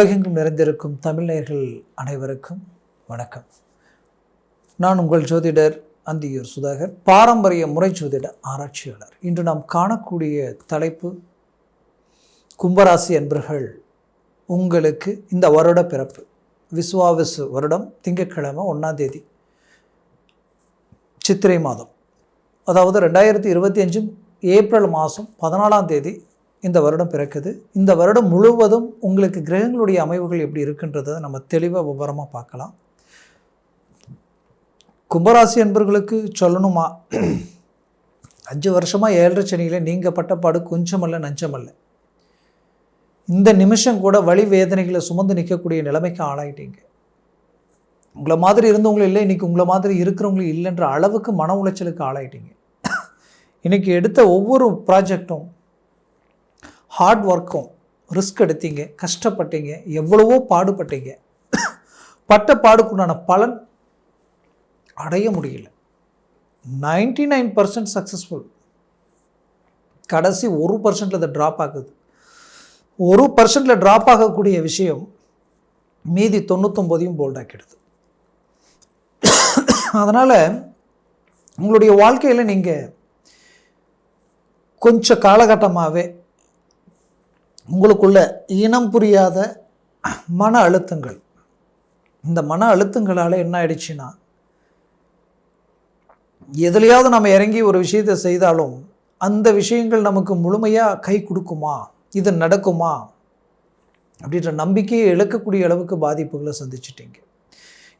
உலகெங்கும் நிறைந்திருக்கும் தமிழ்நேயர்கள் அனைவருக்கும் வணக்கம். நான் உங்கள் ஜோதிடர் அந்தியூர் சுதாகர் பாரம்பரிய முறை ஜோதிட ஆராய்ச்சியாளர். இன்று நாம் காணக்கூடிய தலைப்பு கும்பராசி அன்பர்கள் உங்களுக்கு இந்த வருட பிறப்பு விஸ்வாவிசு வருடம் திங்கட்கிழமை ஒன்றாம் தேதி சித்திரை மாதம். அதாவது ரெண்டாயிரத்தி இருபத்தி அஞ்சு ஏப்ரல் மாதம் பதினாலாம் தேதி இந்த வருடம் பிறக்குது. இந்த வருடம் முழுவதும் உங்களுக்கு கிரகங்களுடைய அமைவுகள் எப்படி இருக்குன்றதை நம்ம தெளிவாக விவரமாக பார்க்கலாம். கும்பராசி என்பர்களுக்கு சொல்லணுமா? அஞ்சு வருஷமாக ஏழரை சனியில் நீங்கள் பட்டப்பாடு கொஞ்சமல்ல நஞ்சமல்ல. இந்த நிமிஷம் கூட வழி வேதனைகளை சுமந்து நிற்கக்கூடிய நிலைமைக்கு ஆளாயிட்டீங்க. உங்களை மாதிரி இருந்தவங்களும் இல்லை இன்றைக்கி உங்களை மாதிரி இருக்கிறவங்களும் இல்லைன்ற அளவுக்கு மன உளைச்சலுக்கு ஆளாயிட்டீங்க. இன்றைக்கி எடுத்த ஒவ்வொரு ப்ராஜெக்டும் ஹார்ட் ஒர்க்கும் ரிஸ்க் எடுத்தீங்க கஷ்டப்பட்டீங்க எவ்வளவோ பாடுபட்டீங்க. பட்ட பாடுக்குண்டான பலன் அடைய முடியல. நைன்டி நைன் பர்சன்ட் சக்ஸஸ்ஃபுல் கடைசி ஒரு பர்சன்டில் அதை ட்ராப் ஆகுது. ஒரு பர்சன்டில் ட்ராப் ஆகக்கூடிய விஷயம் மீதி தொண்ணூத்தொம்போதையும் போல்டாக்கிடுது அதனால் உங்களுடைய வாழ்க்கையில் நீங்கள் கொஞ்சம் காலகட்டமாகவே உங்களுக்குள்ள இனம் புரியாத மன அழுத்தங்கள். இந்த மன அழுத்தங்களால் என்ன ஆயிடுச்சுன்னா எதுலையாவது நம்ம இறங்கி ஒரு விஷயத்தை செய்தாலும் அந்த விஷயங்கள் நமக்கு முழுமையாக கை கொடுக்குமா? இது நடக்குமா? அப்படின்ற நம்பிக்கையை இழக்கக்கூடிய அளவுக்கு பாதிப்புகளை சந்திச்சிட்டிங்க.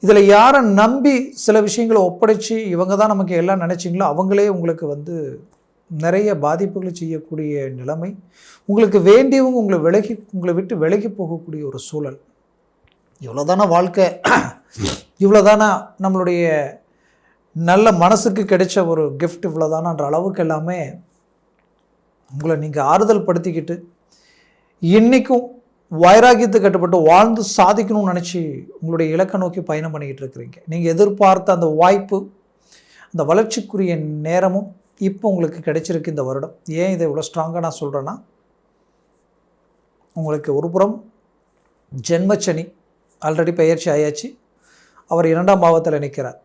இதில் யாரை நம்பி சில விஷயங்களை ஒப்படைச்சு இவங்க தான் நமக்கு எல்லாம் நினச்சிங்களோ அவங்களே உங்களுக்கு வந்து நிறைய பாதிப்புகளை செய்யக்கூடிய நிலைமை உங்களுக்கு வேண்டியவங்க உங்களை விலகி உங்களை விட்டு விலகி போகக்கூடிய ஒரு சூழல். இவ்வளோதான வாழ்க்கை? இவ்வளோதானா நம்மளுடைய நல்ல மனசுக்கு கிடைச்ச ஒரு கிஃப்ட் இவ்வளோதானான்ற அளவுக்கு எல்லாமே உங்களை நீங்கள் ஆறுதல் படுத்திக்கிட்டு இன்றைக்கும் வைராகியத்தை கட்டுப்பட்டு வாழ்ந்து சாதிக்கணும்னு நினச்சி உங்களுடைய இலக்கை நோக்கி பயணம் பண்ணிக்கிட்டு இருக்கிறீங்க. நீங்கள் எதிர்பார்த்த அந்த வாய்ப்பு அந்த வளர்ச்சிக்குரிய நேரமும் இப்போ உங்களுக்கு கிடைச்சிருக்கு இந்த வருடம். ஏன் இதை இவ்வளோ ஸ்ட்ராங்காக நான் சொல்கிறேன்னா உங்களுக்கு ஒரு புறம் ஜென்மச்சனி ஆல்ரெடி பயிற்சி ஆயாச்சு. அவர் இரண்டாம் பாவத்தில் நிற்கிறார்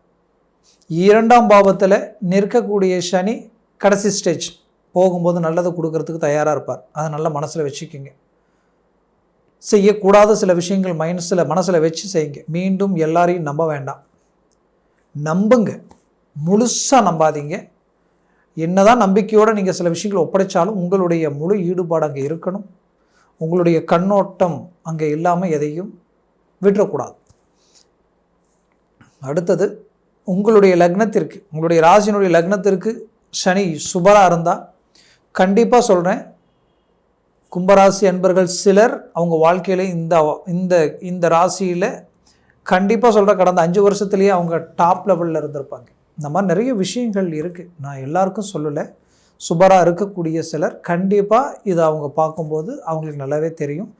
இரண்டாம் பாவத்தில் நிற்கக்கூடிய சனி கடைசி ஸ்டேஜ் போகும்போது நல்லதை கொடுக்கறதுக்கு தயாராக இருப்பார். அதை நல்லா மனசில் வச்சுக்கிங்க. செய்யக்கூடாத சில விஷயங்கள் மைனஸில் மனசில் வச்சு செய்யுங்க. மீண்டும் எல்லாரையும் நம்ப வேண்டாம். நம்புங்க. முழுசாக நம்பாதீங்க. என்னதான் நம்பிக்கையோடு நீங்கள் சில விஷயங்களை ஒப்படைச்சாலும் உங்களுடைய முழு ஈடுபாடு அங்கே இருக்கணும். உங்களுடைய கண்ணோட்டம் அங்கே இல்லாமல் எதையும் விட்டுறக்கூடாது. அடுத்தது உங்களுடைய லக்னத்திற்கு உங்களுடைய ராசினுடைய லக்னத்திற்கு சனி சுபராக இருந்தால் கண்டிப்பாக சொல்கிறேன் கும்பராசி அன்பர்கள் சிலர் அவங்க வாழ்க்கையில் இந்த இந்த இந்த ராசியில் கண்டிப்பாக சொல்கிற கடந்த அஞ்சு வருஷத்துலேயே அவங்க டாப் லெவலில் இருந்திருப்பாங்க. இந்த மாதிரி நிறைய விஷயங்கள் இருக்குது நான் எல்லாருக்கும் சொல்லலை. சுபராக இருக்கக்கூடிய சிலர் கண்டிப்பாக இதை அவங்க பார்க்கும்போது அவங்களுக்கு நல்லாவே தெரியும்.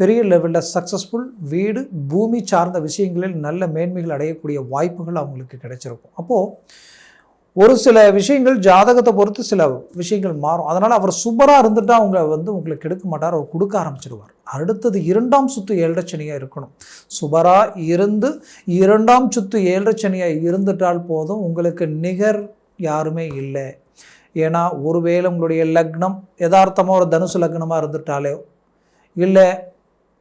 பெரிய லெவலில் சக்ஸஸ்ஃபுல் வீடு பூமி சார்ந்த விஷயங்களில் நல்ல மேன்மைகள் அடையக்கூடிய வாய்ப்புகள் அவங்களுக்கு கிடைச்சிருக்கும். அப்போது ஒரு சில விஷயங்கள் ஜாதகத்தை பொறுத்து சில விஷயங்கள் மாறும். அதனால் அவர் சூப்பராக இருந்துட்டு அவங்க வந்து உங்களுக்கு கெடுக்க மாட்டார் அவர் கொடுக்க ஆரம்பிச்சிடுவார் அடுத்தது இரண்டாம் சுத்து ஏழரைச்சனியாக இருக்கணும். சுபராக இருந்து இரண்டாம் சுத்து ஏழரைச்சனியாக இருந்துட்டால் போதும் உங்களுக்கு நிகர் யாருமே இல்லை. ஏன்னா ஒருவேளை உங்களுடைய லக்னம் யதார்த்தமாக ஒரு தனுசு லக்னமாக இருந்துட்டாலே இல்லை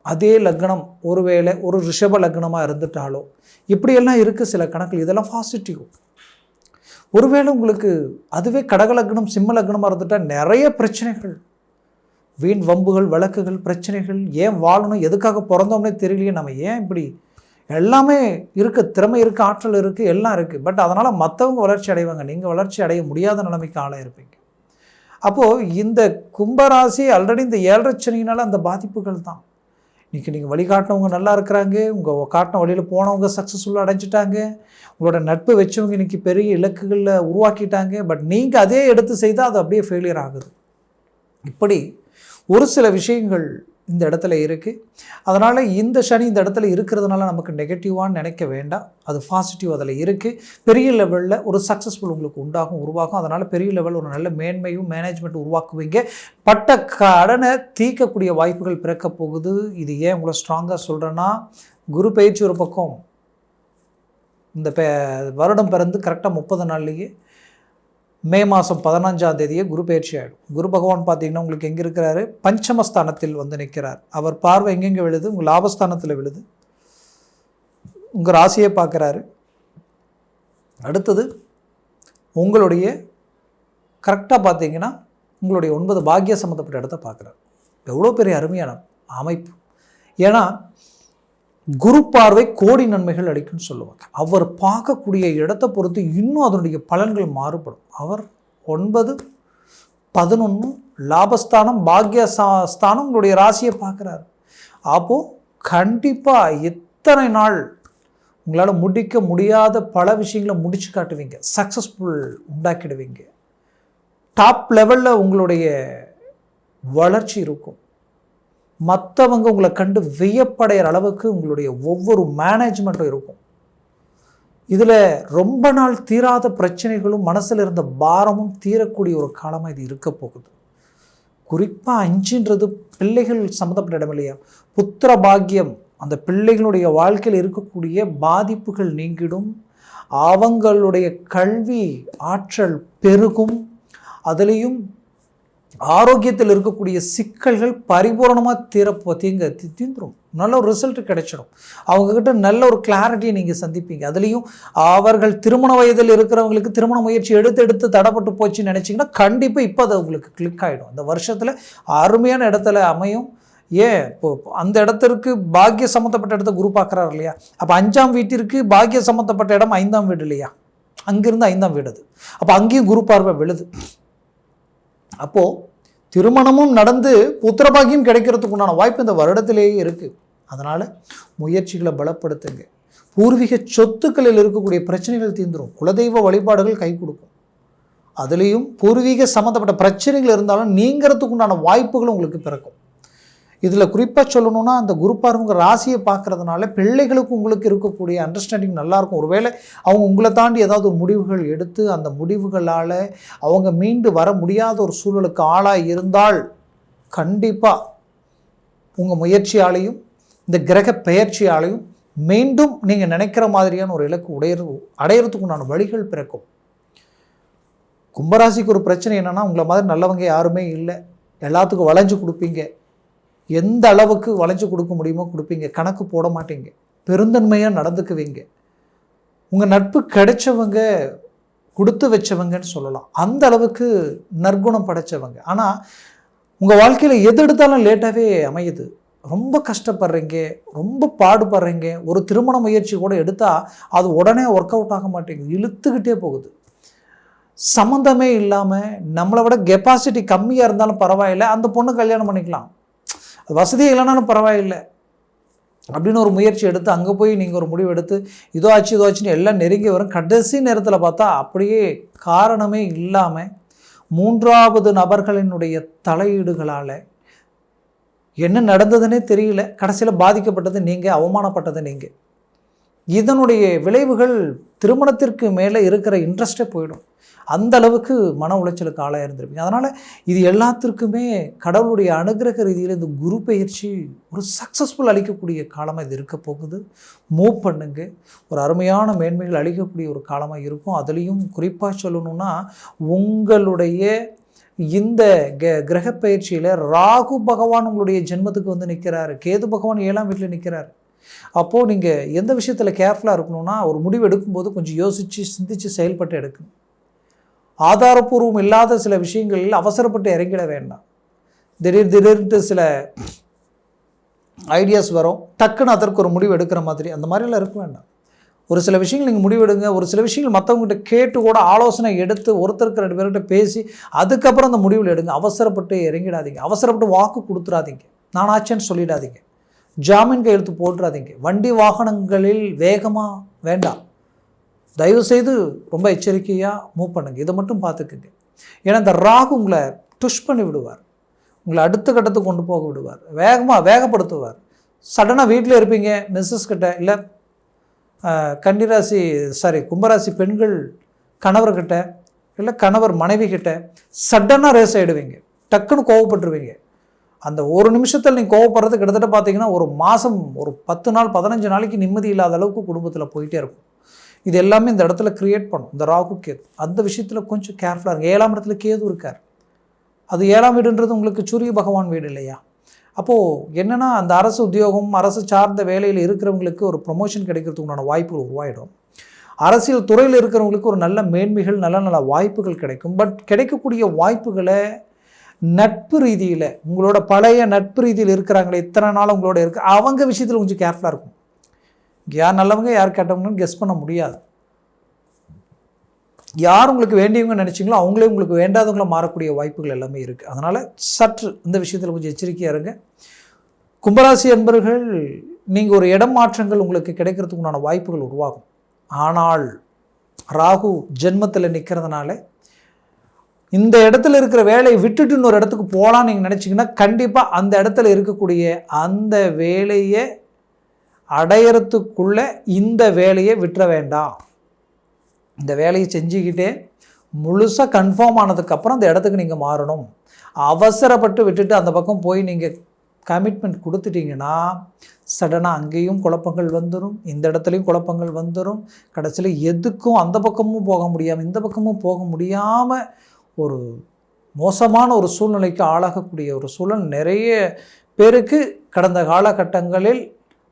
அதே லக்னம் ஒருவேளை ஒரு ரிஷப லக்னமாக இருந்துட்டாலோ இப்படியெல்லாம் இருக்குது சில கணக்கில் இதெல்லாம் பாசிட்டிவ் ஒருவேளை உங்களுக்கு அதுவே கடகலக்னம் சிம்மலக்னமாக சிம்ம லக்னமாக இருந்துட்டால் நிறைய பிரச்சனைகள். வீண் வம்புகள் வழக்குகள் பிரச்சனைகள் ஏன் வாழணும் எதுக்காக பிறந்தோம்னே தெரியலையே நம்ம ஏன் இப்படி எல்லாமே இருக்க திறமை இருக்குது ஆற்றல் இருக்குது எல்லாம் இருக்குது பட் அதனால் மற்றவங்க வளர்ச்சி அடைவாங்க. நீங்கள் வளர்ச்சி அடைய முடியாத நிலைமைக்கு ஆளாக இருப்பீங்க அப்போது இந்த கும்பராசி ஆல்ரெடி இந்த ஏழரை சனியினால் அந்த பாதிப்புகள் தான். இன்றைக்கி நீங்கள் வழிகாட்டினவங்க நல்லா இருக்கிறாங்க உங்கள் காட்டின வழியில் போனவங்க சக்ஸஸ்ஃபுல்லாக அடைஞ்சிட்டாங்க உங்களோட நட்பு வச்சவங்க இன்றைக்கி பெரிய இலக்குகளில் உருவாக்கிட்டாங்க பட் நீங்கள் அதே எடுத்து செய்தால் அது அப்படியே ஃபெயிலியர் ஆகுது. இப்படி ஒரு சில விஷயங்கள் இந்த இடத்துல இருக்குது அதனால் இந்த சனி இந்த இடத்துல இருக்கிறதுனால நமக்கு நெகட்டிவான்னு நினைக்க வேண்டாம். அது பாசிட்டிவ் அதில் இருக்குது பெரிய லெவலில் ஒரு சக்ஸஸ்ஃபுல் உங்களுக்கு உண்டாகும் உருவாகும். அதனால் பெரிய லெவலில் ஒரு நல்ல மேன்மையும் மேனேஜ்மெண்ட் உருவாக்குவீங்க. பட்ட கடனை தீர்க்கக்கூடிய வாய்ப்புகள் பிறக்க போகுது. இது ஏன் உங்களை ஸ்ட்ராங்காக சொல்கிறேன்னா குரு பயிற்சி ஒரு பக்கம். இந்த பே வருடம் பிறந்து கரெக்டாக முப்பது நாள்லேயே மே மாதம் பதினஞ்சாம் தேதியே குரு பயிற்சி ஆகிடும் குரு பகவான் பார்த்தீங்கன்னா உங்களுக்கு எங்கே இருக்கிறாரு? பஞ்சமஸ்தானத்தில் வந்து நிற்கிறார். அவர் பார்வை எங்கெங்கே விழுது? உங்கள் லாபஸ்தானத்தில் விழுது. உங்கள் ராசியை பார்க்குறாரு. அடுத்தது உங்களுடைய கரெக்டாக பார்த்தீங்கன்னா உங்களுடைய ஒன்பது பாக்கிய சம்மந்தப்பட்ட இடத்த பார்க்குறாரு. எவ்வளோ பெரிய அருமையான அமைப்பு. ஏன்னா குரு பார்வை கோடி நன்மைகள் அளிக்கும்னு சொல்லுவாங்க. அவர் பார்க்கக்கூடிய இடத்தை பொறுத்து இன்னும் அதனுடைய பலன்கள் மாறுபடும். அவர் ஒன்பது பதினொன்று லாபஸ்தானம் பாக்ய சா- ஸ்தானம் உங்களுடைய ராசியை பார்க்குறாரு. அப்போது கண்டிப்பாக எத்தனை நாள் உங்களால் முடிக்க முடியாத பல விஷயங்களை முடிச்சு காட்டுவீங்க. சக்ஸஸ்ஃபுல் உண்டாக்கிடுவீங்க. டாப் லெவலில் உங்களுடைய வளர்ச்சி இருக்கும். மற்றவங்க உங்களை கண்டு வியப்படைகிற அளவுக்கு உங்களுடைய ஒவ்வொரு மேனேஜ்மெண்ட்டும் இருக்கும். இதில் ரொம்ப நாள் தீராத பிரச்சனைகளும் மனசில் இருந்த பாரமும் தீரக்கூடிய ஒரு காலமாக இது இருக்க போகுது. குறிப்பாக அஞ்சுன்றது பிள்ளைகள் சம்மந்தப்பட்ட இடம் இல்லையா? புத்திர பாக்கியம் அந்த பிள்ளைகளுடைய வாழ்க்கையில் இருக்கக்கூடிய பாதிப்புகள் நீங்கிடும். அவங்களுடைய கல்வி ஆற்றல் பெருகும். அதுலேயும் ஆரோக்கியத்தில் இருக்கக்கூடிய சிக்கல்கள் பரிபூரணமாக தீரப்போ தீங்க தீந்துடும் நல்ல ஒரு ரிசல்ட் கிடைச்சிடும். அவங்கக்கிட்ட நல்ல ஒரு கிளாரிட்டியை நீங்கள் சந்திப்பீங்க. அதுலேயும் அவர்கள் திருமண வயதில் இருக்கிறவங்களுக்கு திருமண முயற்சி எடுத்து எடுத்து தடைப்பட்டு போச்சுன்னு நினச்சிங்கன்னா கண்டிப்பாக இப்போ அது உங்களுக்கு கிளிக் ஆகிடும் அந்த வருஷத்தில் அருமையான இடத்துல அமையும். ஏன்? இப்போ அந்த இடத்திற்கு பாக்கிய சம்மந்தப்பட்ட இடத்த குரு பார்க்குறாரு இல்லையா? அப்போ அஞ்சாம் வீட்டிற்கு பாக்கிய சம்மந்தப்பட்ட இடம் ஐந்தாம் வீடு இல்லையா? அங்கேருந்து ஐந்தாம் வீடு அது. அப்போ அங்கேயும் குரு பார்வை விழுது. அப்போது திருமணமும் நடந்து புத்திரபாகியம் கிடைக்கிறதுக்கு உண்டான வாய்ப்பு இந்த வருடத்திலேயே இருக்குது அதனால் முயற்சிகளை பலப்படுத்துங்க. பூர்வீக சொத்துக்களில் இருக்கக்கூடிய பிரச்சனைகள் தீர்ந்துரும். குலதெய்வ வழிபாடுகள் கை கொடுக்கும். அதுலேயும் பூர்வீக சம்மந்தப்பட்ட பிரச்சனைகள் இருந்தாலும் நீங்கிறதுக்கு உண்டான வாய்ப்புகள் உங்களுக்கு பிறக்கும். இதில் குறிப்பாக சொல்லணும்னா அந்த குரு பார்வங்க ராசியை பார்க்கறதுனால பிள்ளைகளுக்கு உங்களுக்கு இருக்கக்கூடிய அண்டர்ஸ்டாண்டிங் நல்லாயிருக்கும் ஒருவேளை அவங்க உங்களை தாண்டி ஏதாவது ஒரு முடிவுகள் எடுத்து அந்த முடிவுகளால் அவங்க மீண்டு வர முடியாத ஒரு சூழலுக்கு ஆளாக இருந்தால் கண்டிப்பாக உங்கள் முயற்சியாலையும் இந்த கிரக பெயர்ச்சியாலையும் மீண்டும் நீங்கள் நினைக்கிற மாதிரியான ஒரு இலக்கு உடையிறது அடையிறதுக்கு உண்டான வழிகள் பிறக்கும். கும்பராசிக்கு ஒரு பிரச்சனை என்னென்னா உங்களை மாதிரி நல்லவங்க யாருமே இல்லை. எல்லாத்துக்கும் வளைஞ்சு கொடுப்பீங்க. எந்த அளவுக்கு வளைஞ்சு கொடுக்க முடியுமோ கொடுப்பீங்க. கணக்கு போட மாட்டீங்க. பெருந்தன்மையாக நடந்துக்குவீங்க. உங்கள் நட்பு கிடைச்சவங்க கொடுத்து வச்சவங்கன்னு சொல்லலாம். அந்த அளவுக்கு நற்குணம் படைச்சவங்க. ஆனால் உங்கள் வாழ்க்கையில் எது எடுத்தாலும் லேட்டாகவே அமையுது. ரொம்ப கஷ்டப்படுறீங்க ரொம்ப பாடுபடுறீங்க. ஒரு திருமண முயற்சி கூட எடுத்தால் அது உடனே ஒர்க் அவுட் ஆக மாட்டேங்குது. இழுத்துக்கிட்டே போகுது. சம்மந்தமே இல்லாமல் நம்மளை விட கெப்பாசிட்டி கம்மியாக இருந்தாலும் பரவாயில்லை. அந்த பொண்ணு கல்யாணம் பண்ணிக்கலாம். வசதி இல்லைனாலும் பரவாயில்லை. அப்படின்னு ஒரு முயற்சி எடுத்து அங்கே போய் நீங்கள் ஒரு முடிவு எடுத்து இதோ ஆச்சு இதோ ஆச்சுன்னு எல்லாம் நெருங்கி வரும். கடைசி நேரத்தில் பார்த்தா அப்படியே காரணமே இல்லாமல் மூன்றாவது நபர்களினுடைய தலையீடுகளால் என்ன நடந்ததுன்னே தெரியல. கடைசியில் பாதிக்கப்பட்டது நீங்கள் அவமானப்பட்டது நீங்கள் இதனுடைய விளைவுகள் திருமணத்திற்கு மேலே இருக்கிற இன்ட்ரெஸ்ட்டே போயிடும். அந்த அளவுக்கு மன உளைச்சலுக்கு ஆளாக இருந்திருப்பீங்க. அதனால் இது எல்லாத்திற்குமே கடவுளுடைய அனுகிரக ரீதியில் இந்த குரு பயிற்சி ஒரு சக்ஸஸ்ஃபுல் அளிக்கக்கூடிய காலமாக இது இருக்க போகுது. மூவ் பண்ணுங்க. ஒரு அருமையான மேன்மைகள் அளிக்கக்கூடிய ஒரு காலமாக இருக்கும். அதுலேயும் குறிப்பாக சொல்லணும்னா உங்களுடைய இந்த க கிரக பயிற்சியில் ராகு பகவான் உங்களுடைய ஜென்மத்துக்கு வந்து நிற்கிறாரு கேது பகவான் ஏழாம் வீட்டில் நிற்கிறாரு அப்போது நீங்கள் எந்த விஷயத்தில் கேர்ஃபுல்லாக இருக்கணும்னா ஒரு முடிவு எடுக்கும்போது கொஞ்சம் யோசித்து சிந்தித்து செயல்பட்டு எடுக்கணும். ஆதாரப்பூர்வம் இல்லாத சில விஷயங்களில் அவசரப்பட்டு இறங்கிட வேண்டாம். திடீர் திடீர்னு சில ஐடியாஸ் வரும். டக்குன்னு அதற்கு ஒரு முடிவு எடுக்கிற மாதிரி. அந்த மாதிரிலாம் இருக்க வேண்டாம். ஒரு சில விஷயங்கள் நீங்கள் முடிவெடுங்க ஒரு சில விஷயங்கள் மற்றவங்ககிட்ட கேட்டு கூட ஆலோசனை எடுத்து ஒருத்தருக்கு ரெண்டு பேர்கிட்ட பேசி அதுக்கப்புறம் அந்த முடிவில் எடுங்க. அவசரப்பட்டு இறங்கிடாதீங்க. அவசரப்பட்டு வாக்கு கொடுத்துடாதீங்க நான் ஆச்சேன்னு சொல்லிடாதீங்க. ஜாமீன் கையெழுத்து போட்டுறாதீங்க. வண்டி வாகனங்களில் வேகமாக வேண்டாம். தயவுசெய்து ரொம்ப எச்சரிக்கையாக மூவ் பண்ணுங்க. இதை மட்டும் பார்த்துக்குங்க. ஏன்னா இந்த ராகு உங்களை டுஷ் பண்ணி விடுவார். உங்களை அடுத்த கட்டத்துக்கு கொண்டு போக விடுவார். வேகமாக வேகப்படுத்துவார். சடனாக வீட்டில் இருப்பீங்க மிஸ்ஸஸ் கிட்ட இல்லை கன்னிராசி சாரி கும்பராசி பெண்கள் கணவர்கிட்ட இல்லை கணவர் மனைவி கிட்ட சடனாக ரேஸ் ஆகிடுவீங்க டக்குன்னு கோவப்பட்டுருவீங்க. அந்த ஒரு நிமிஷத்தில் நீங்கள் கோவப்படுறது கிட்டத்தட்ட பார்த்தீங்கன்னா ஒரு மாதம் ஒரு பத்து நாள் பதினஞ்சு நாளைக்கு நிம்மதி இல்லாத அளவுக்கு குடும்பத்தில் போயிட்டே இருக்கும். இது எல்லாமே இந்த இடத்துல கிரியேட் பண்ணும். இந்த ராகு கேது. அந்த விஷயத்தில் கொஞ்சம் கேர்ஃபுல்லாக இருக்கும் ஏழாம் இடத்துல கேது இருக்கார். அது ஏழாம் வீடுன்றது உங்களுக்கு சூரிய பகவான் வீடு இல்லையா? அப்போது என்னென்னா அந்த அரசு உத்தியோகம் அரசு சார்ந்த வேலையில் இருக்கிறவங்களுக்கு ஒரு ப்ரொமோஷன் கிடைக்கிறதுக்கு உண்டான வாய்ப்புகள் உருவாயிடும். அரசியல் துறையில் இருக்கிறவங்களுக்கு ஒரு நல்ல மேன்மைகள் நல்ல நல்ல வாய்ப்புகள் கிடைக்கும். பட் கிடைக்கக்கூடிய வாய்ப்புகளை நட்பு ரீதியில் உங்களோட பழைய நட்பு ரீதியில் இருக்கிறாங்களே இத்தனை நாள் உங்களோட இருக்க அவங்க விஷயத்தில் கொஞ்சம் கேர்ஃபுல்லாக இருக்கும். யார் நல்லவங்க யார் கெட்டவங்கன்னு கெஸ் பண்ண முடியாது. யார் உங்களுக்கு வேண்டியவங்க நினச்சிங்களோ அவங்களே உங்களுக்கு வேண்டாதவங்கள மாறக்கூடிய வாய்ப்புகள் எல்லாமே இருக்குது அதனால் சற்று இந்த விஷயத்தில் கொஞ்சம் எச்சரிக்கையாக இருங்க. கும்பராசி என்பர்கள் நீங்கள் ஒரு இடம் மாற்றங்கள் உங்களுக்கு கிடைக்கிறதுக்கு உண்டான வாய்ப்புகள் உருவாகும். ஆனால் ராகு ஜென்மத்தில் நிற்கிறதுனால இந்த இடத்துல இருக்கிற வேலையை விட்டுட்டு இன்னொரு இடத்துக்கு போகலான்னு நீங்கள் நினச்சிங்கன்னா கண்டிப்பாக அந்த இடத்துல இருக்கக்கூடிய அந்த வேலையை அடையறத்துக்குள்ளே இந்த வேலையை விட்டுற வேண்டாம். இந்த வேலையை செஞ்சுக்கிட்டே முழுசாக கன்ஃபார்ம் ஆனதுக்கப்புறம் அந்த இடத்துக்கு நீங்கள் மாறணும். அவசரப்பட்டு விட்டுட்டு அந்த பக்கம் போய் நீங்கள் கமிட்மெண்ட் கொடுத்துட்டீங்கன்னா சடனாக அங்கேயும் குழப்பங்கள் வந்துடும் இந்த இடத்துலையும் குழப்பங்கள் வந்துடும் கடைசியில் எதுக்கும் அந்த பக்கமும் போக முடியாமல் இந்த பக்கமும் போக முடியாமல் ஒரு மோசமான ஒரு சூழ்நிலைக்கு ஆளாகக்கூடிய ஒரு சூழல் நிறைய பேருக்கு கடந்த காலகட்டங்களில்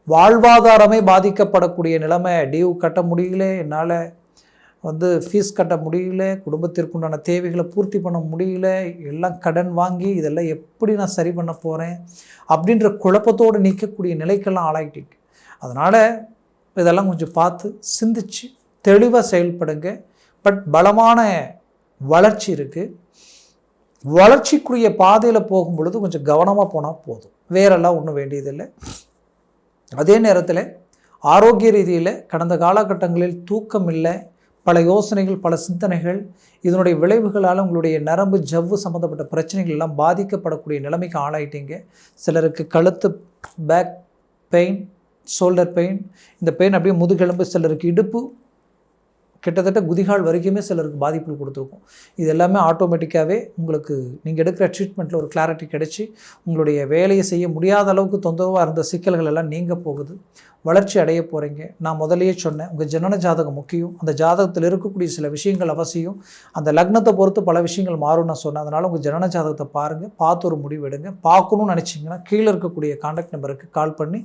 வாழ்வாதாரமே பாதிக்கப்படக்கூடிய நிலைமை டியூ கட்ட முடியல என்னால் வந்து ஃபீஸ் கட்ட முடியல குடும்பத்திற்குண்டான தேவைகளை பூர்த்தி பண்ண முடியல எல்லாம் கடன் வாங்கி இதெல்லாம் எப்படி நான் சரி பண்ண போகிறேன் அப்படின்ற குழப்பத்தோடு நிற்கக்கூடிய நிலைக்கெல்லாம் ஆளாகிட்டீங்க அதனால் இதெல்லாம் கொஞ்சம் பார்த்து சிந்திச்சு தெளிவாக செயல்படுங்க. பட் பலமான வளர்ச்சி இருக்குது வளர்ச்சிக்குரிய பாதையில் போகும் பொழுது கொஞ்சம் கவனமாக போனால் போதும். வேறெல்லாம் ஒன்றும் வேண்டியதில்லை. அதே நேரத்தில் ஆரோக்கிய ரீதியில் கடந்த காலகட்டங்களில் தூக்கம் இல்லை பல யோசனைகள் பல சிந்தனைகள் இதனுடைய விளைவுகளால் உங்களுடைய நரம்பு ஜவ்வு சம்மந்தப்பட்ட பிரச்சனைகள் எல்லாம் பாதிக்கப்படக்கூடிய நிலைமைக்கு ஆளாயிட்டீங்க. சிலருக்கு கழுத்து பேக் பெயின் ஷோல்டர் பெயின் இந்த பெயின் அப்படியே முதுகெலும்பு சிலருக்கு இடுப்பு கிட்டத்தட்ட குதிகால் வரைக்குமே சிலருக்கு பாதிப்புகள் கொடுத்துருக்கும். இது எல்லாமே ஆட்டோமேட்டிக்காகவே உங்களுக்கு நீங்கள் எடுக்கிற ட்ரீட்மெண்ட்டில் ஒரு கிளாரிட்டி கிடச்சி உங்களுடைய வேலையை செய்ய முடியாத அளவுக்கு தொந்தரவாக இருந்த சிக்கல்கள் எல்லாம் நீங்க போகுது. வளர்ச்சி அடைய போகிறீங்க நான் முதலையே சொன்னேன் உங்கள் ஜனன ஜாதகம் முக்கியம். அந்த ஜாதகத்தில் இருக்கக்கூடிய சில விஷயங்கள் அவசியம். அந்த லக்னத்தை பொறுத்து பல விஷயங்கள் மாறும் நான் சொன்னேன். அதனால் உங்கள் ஜனன ஜாதகத்தை பாருங்கள் பார்த்து ஒரு முடிவு எடுங்க. பார்க்கணும்னு நினச்சிங்கன்னா கீழே இருக்கக்கூடிய காண்டாக்ட் நம்பருக்கு கால் பண்ணி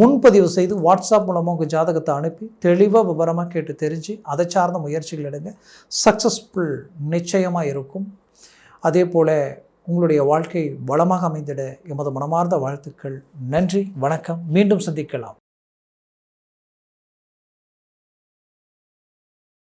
முன்பதிவு செய்து வாட்ஸ்அப் மூலமாக உங்கள் ஜாதகத்தை அனுப்பி தெளிவாக விவரமாக கேட்டு தெரிஞ்சு அதை சார்ந்த முயற்சிகள் எடுங்க. சக்ஸஸ்ஃபுல் நிச்சயமாக இருக்கும். அதே போல் உங்களுடைய வாழ்க்கை வளமாக அமைந்திட எமது மனமார்ந்த வாழ்த்துக்கள். நன்றி வணக்கம். மீண்டும் சந்திக்கலாம்.